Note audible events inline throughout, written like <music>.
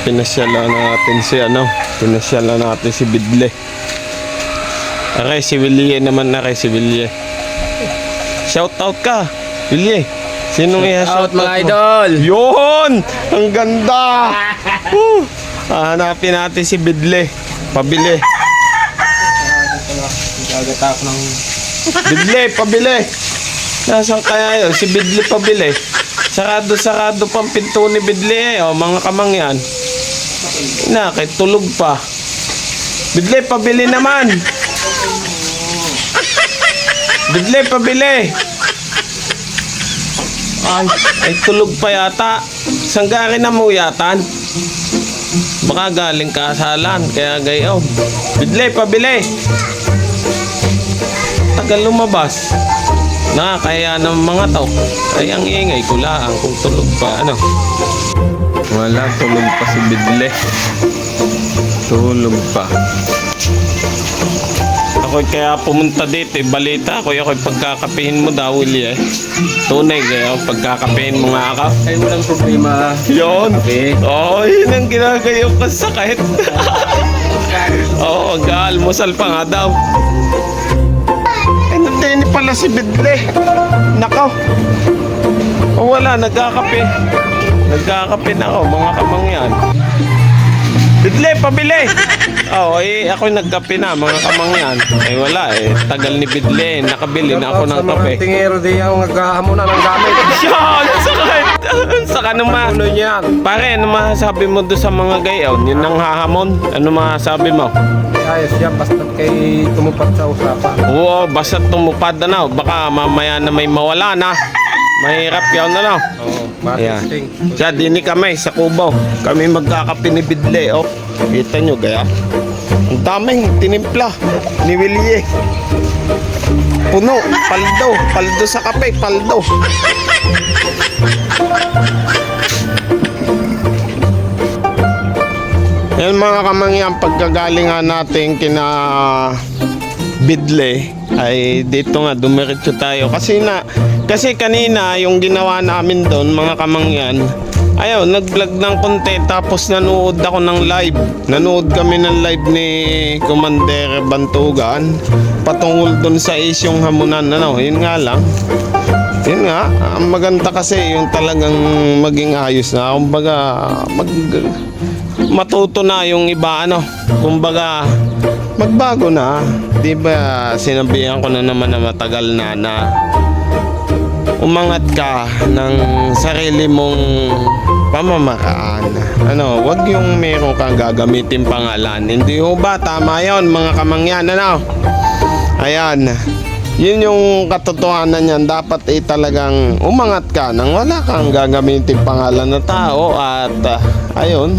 Pinasyalan natin si ano, pinasyalan natin si Bidle. Okay, si Willie naman na kay si Willie. Shout out ka, Willie. Sinong i-shout Out mga idol! Yun! Ang ganda! Woo! Hanapin natin si Bidle. Pabili. Gagatap ng... Bidle, pabili. Nasaan kaya yun? Si Bidle pabili. Sarado-sarado pang pinto ni Bidle eh. O, mga kamangyan. Na, tulog pa. Bidle, pabili naman. Bidle, pabili. Ay, ay tulog pa yata. Saan galing na mo yatan? Baka galing kasalan, kaya gayon. Bidle, pabili. Tagal lumabas. Nakakaya ng mga tao. Ay, ang ingay ko lang kung tulog pa. Ano? Wala, tulog pa si Bidle. Tulog pa. Ako kaya pumunta dito, eh, balita ako, ako pagkakapihin mo daw, Willie eh. Tunay kaya, pagkakapihin mo nga ako. Ay, walang problema. Yun! Okay. Oo, oh, yun ang ginagayo ko sa sakit. <laughs> Oo, oh, almusal pa nga daw. Nandini pala si Bidle. Nakaw. Wala, nagkakape. Nagkakape na ako, mga kamangyan. Bidle, pabili! <laughs> Oo, oh, eh, ako nagkape na, mga kamangyan. Eh, wala eh. Tagal ni Bidle, nakabili na ako ng Sa mga kape. tingero di ako naghahamon na ng gamit. Yan! Sakit! Saka naman. Ano yan? Pare, ano masasabi mo doon sa mga gayon? Yun ang hahamon. Ano masasabi mo? Ayos yan, basta kay tumupad sa usapan. Oo, basta tumupad na na. Baka mamaya na may mawala na. Mahirap yun na Oo, Ayan. marketing. Siya, dini kami sa Kubaw. Kami magkakape ni Bidle, oh. Kita nyo, gaya. Ang daming tinimpla ni Willie. Puno, paldo. Paldo sa kape, paldo. Yan mga kamangyan, pagkagalingan natin kina Bidle ay dito nga dumiretso tayo kasi na kasi kanina yung ginawa namin doon mga kamangyan ayaw nag-vlog ng konti tapos nanood ako ng live. Nanood kami ng live ni Commander Bantugan patungkol doon sa isyong hamunan ano yun nga lang. Yun nga maganda kasi yung talagang maging ayos na kumbaga mag matuto na yung iba ano kumbaga magbago na. Di ba sinabihan ko na naman na matagal na na umangat ka ng sarili mong pamamaraan. Ano wag yung meron kang gagamitin pangalan. Hindi ho ba tama yon mga kamangyan ano? Ayan. Yun yung katotohanan niyan. Dapat eh talagang umangat ka nang wala kang gagamitin pangalan na tao at ah, ayun.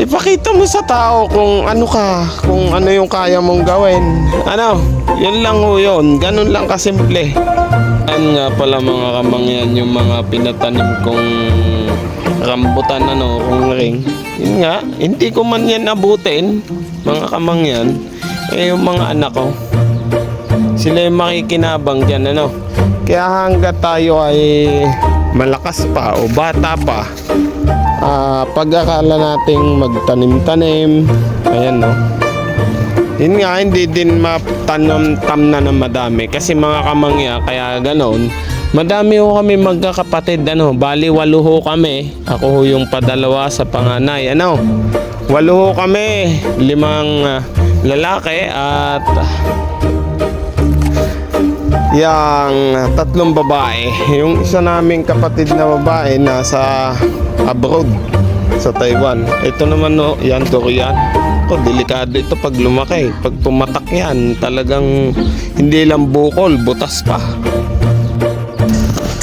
Ipakita mo sa tao kung ano ka, kung ano yung kaya mong gawin. Ano, yun lang ho yun. Ganun lang kasimple. Yan nga pala mga kamangyan yung mga pinatanim kong rambutan ano, kung ring. Yun nga, hindi ko man yan abutin, mga kamangyan. Eh, yung mga anak ko, sila yung makikinabang dyan, ano. Kaya hanggat tayo ay malakas pa o bata pa, ah pag-akala nating magtanim-tanim, ayan no. Yun nga, hindi din matanam-tam na ng madami. Kasi mga kamangya, kaya ganon. Madami ho kami magkakapatid, ano, bali walo ho kami. Ako ho yung padalawa sa panganay, ano. Walo ho kami, limang ah, lalaki at yang tatlong babae. Yung isa naming kapatid na babae nasa abroad sa Taiwan. Ito naman no, yan Korean. Ko delikado ito pag lumaki. Pag pumatak yan, talagang hindi lang bukol, butas pa.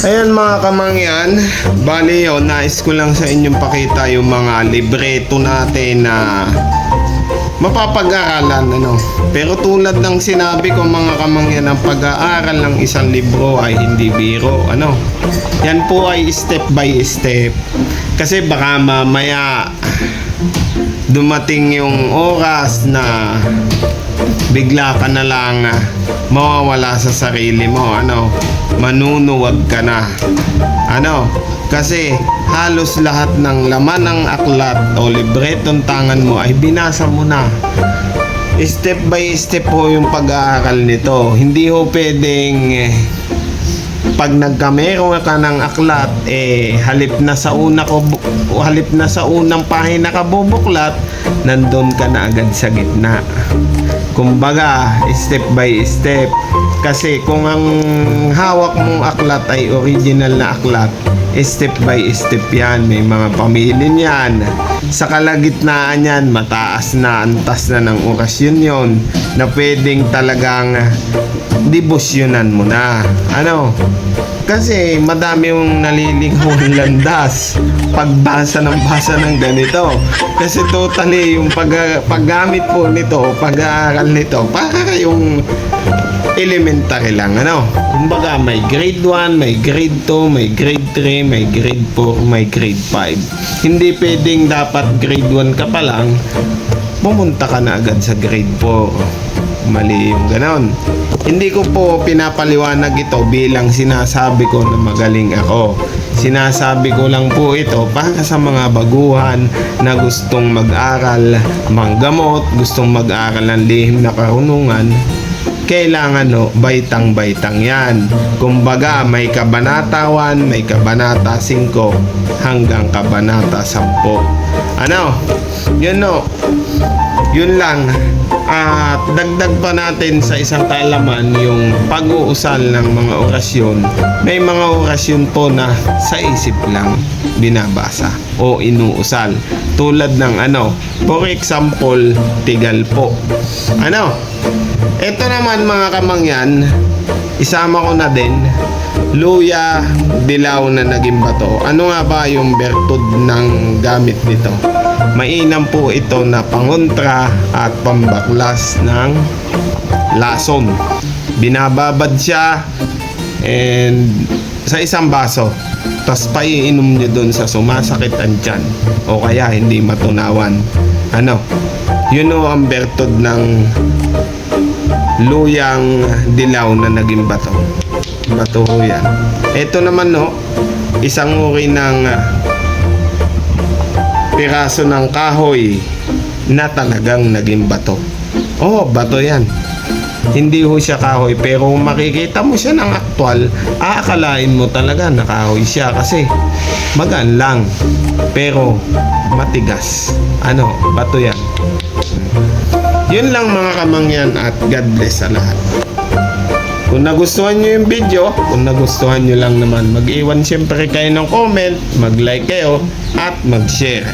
Ayan mga kamangyan, bali yun, nais ko lang sa inyong pakita yung mga libreto natin na mapapag-aralan ano. Pero tulad ng sinabi ko mga kamangyan, ang pag-aaral ng isang libro ay hindi biro ano. Yan po ay step by step. Kasi baka mamaya dumating yung oras na bigla ka na lang mawawala sa sarili mo ano manunuwag ka na ano kasi halos lahat ng laman ng aklat o libretong tangan mo ay binasa mo na. Step by step po yung pag-aaral nito. Hindi ho pwedeng eh, pag nagkamero ka ng aklat eh halip na sa una ko halip na sa unang pahina ka bubuklat nandun ka na agad sa gitna. Kumbaga step by step kasi kung ang hawak mong aklat ay original na aklat step by step yan. May mga pamilin yan sa kalagitnaan yan mataas na antas na ng orasyon yon na pwedeng talagang debosyonan mo na. Ano? Kasi madami yung nalilingkong landas. Pagbasa ng basa ng ganito. Kasi totally yung pag, paggamit po nito, pag-aaral nito, para kayong elementary lang, ano? Kumbaga, may grade 1, may grade 2, may grade 3, may grade 4, may grade 5. Hindi pwedeng dapat grade 1 ka pa lang, pumunta ka na agad sa grade 4. Mali yung ganon. Hindi ko po pinapaliwanag ito bilang sinasabi ko na magaling ako. Sinasabi ko lang po ito para sa mga baguhan na gustong mag-aral, manggamot, gustong mag-aral ng lihim na karunungan, kailangan no, baitang-baitang yan. Kumbaga, may kabanata 1, may kabanata 5, hanggang kabanata 10. Ano? Yun no. Yun lang. At dagdag pa natin sa isang kaalaman yung pag-uusal ng mga orasyon. May mga orasyon po na sa isip lang binabasa o inuusal. Tulad ng ano, for example, tigal po. Ano? Ito naman mga kamangyan, isama ko na din, luya, dilaw na naging bato. Ano nga ba yung bertud ng gamit nito? Mainam po ito na pangontra at pambaklas ng lason. Binababad siya and sa isang baso. Tapos paiinom nyo dun sa sumasakit ang tiyan o kaya hindi matunawan. Ano? Yun o ang bertud ng luyang dilaw na naging bato. Bato yan. Ito naman no, isang uri ng piraso ng kahoy na talagang naging bato. Oh, bato yan. Hindi ho siya kahoy pero makikita mo siya ng aktwal, aakalain mo talaga na kahoy siya kasi magaan lang pero matigas. Ano, bato yan. Yun lang mga kamangyan at God bless sa lahat. Kung nagustuhan nyo yung video, kung nagustuhan nyo lang naman, mag-iwan siyempre kayo ng comment, mag-like kayo, at mag-share.